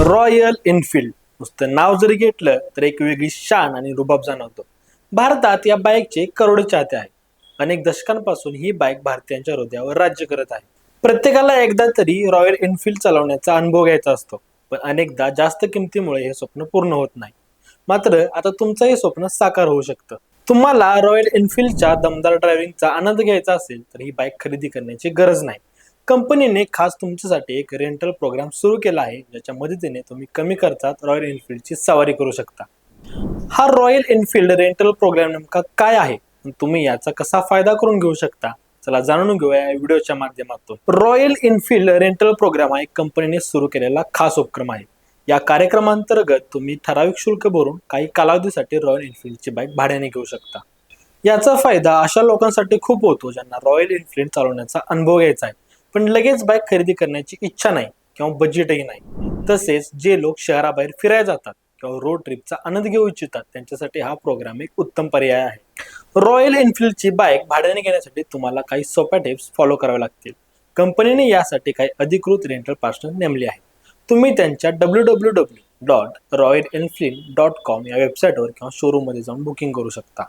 Royal Enfield. नुसतं नाव जरी घेतलं तर एक वेगळी शान आणि रुबाब जाणवतो. भारतात या बाईकचे करोडो चाहते आहेत. अनेक दशकांपासून ही बाईक भारतीयांच्या हृदयावर राज्य करत आहे. प्रत्येकाला एकदा तरी रॉयल एनफिल्ड चालवण्याचा अनुभव घ्यायचा असतो. पण अनेकदा जास्त किमतीमुळे हे स्वप्न पूर्ण होत नाही. मात्र आता तुमचं हे स्वप्न साकार होऊ शकतं. तुम्हाला रॉयल एनफिल्डच्या दमदार ड्रायव्हिंगचा आनंद घ्यायचा असेल तर ही बाईक खरेदी करण्याची गरज नाही. कंपनीने खास तुमच्यासाठी एक रेंटल प्रोग्राम सुरू केला आहे ज्याच्या मदतीने तुम्ही कमी खर्चात रॉयल एनफिल्डची सवारी करू शकता. हा रॉयल एनफिल्ड रेंटल प्रोग्राम नेमका काय आहे? तुम्ही याचा कसा फायदा करून घेऊ शकता? चला जाणून घेऊया या व्हिडिओच्या माध्यमातून. रॉयल एनफिल्ड रेंटल प्रोग्राम हा एक कंपनीने सुरू केलेला खास उपक्रम आहे. या कार्यक्रमांतर्गत तुम्ही ठराविक शुल्क भरून काही कालावधीसाठी रॉयल एनफिल्डची बाईक भाड्याने घेऊ शकता. याचा फायदा अशा लोकांसाठी खूप होतो ज्यांना रॉयल एनफिल्ड चालवण्याचा अनुभव घ्यायचा आहे. पण लगेच बाईक खरेदी करण्याची इच्छा नाही किंवा बजेटही नाही. तसेच जे लोक शहराबाहेर फिरायला जातात किंवा रोड ट्रिपचा आनंद घेऊ इच्छितात त्यांच्यासाठी हा प्रोग्राम एक उत्तम पर्याय आहे. रॉयल एनफिल्डची बाईक भाड्याने घेण्यासाठी तुम्हाला काही सोप्या टिप्स फॉलो कराव्या लागतील. कंपनीने यासाठी काही अधिकृत रेंटल पार्टनर नेमले आहेत. तुम्ही त्यांच्या W W W dot Royal Enfield dot com या वेबसाईटवर किंवा शोरूममध्ये जाऊन बुकिंग करू शकता.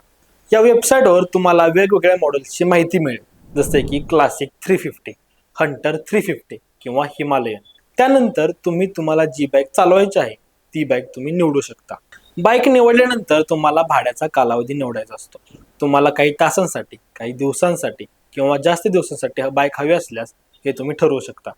या वेबसाईटवर तुम्हाला वेगवेगळ्या मॉडेल्सची माहिती मिळेल. जसे की Classic three fifty Hunter three fifty किंवा हिमालयन. त्यानंतर तुम्ही तुम्हाला जी बाईक चालवायची आहे ती बाईक तुम्ही निवडू शकता. बाईक निवडल्यानंतर तुम्हाला भाड्याचा कालावधी निवडायचा असतो. तुम्हाला काही तासांसाठी काही दिवसांसाठी किंवा जास्त दिवसांसाठी बाईक हवी असल्यास हे तुम्ही ठरवू शकता.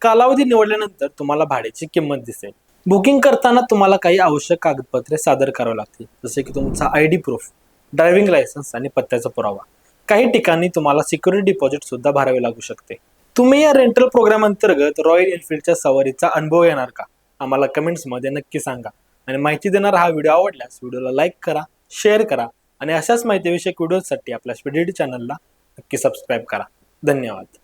कालावधी निवडल्यानंतर तुम्हाला भाड्याची किंमत दिसेल. बुकिंग करताना तुम्हाला काही आवश्यक कागदपत्रे सादर करावी लागतील. जसे की तुमचा I D proof driving licence आणि पत्त्याचा पुरावा. काही ठिकाणी तुम्हाला सिक्युरिटी डिपॉझिट सुद्धा भरावे लागू शकते. तुम्ही या रेंटल प्रोग्राम अंतर्गत रॉयल एनफिल्डच्या सवारीचा अनुभव येणार का? आम्हाला कमेंट्समध्ये नक्की सांगा. आणि माहिती देणारा हा व्हिडिओ आवडल्यास व्हिडिओला लाईक करा शेअर करा आणि अशाच माहितीविषयक व्हिडिओसाठी आपल्या स्पीडीटी चॅनलला नक्की सबस्क्राईब करा. धन्यवाद.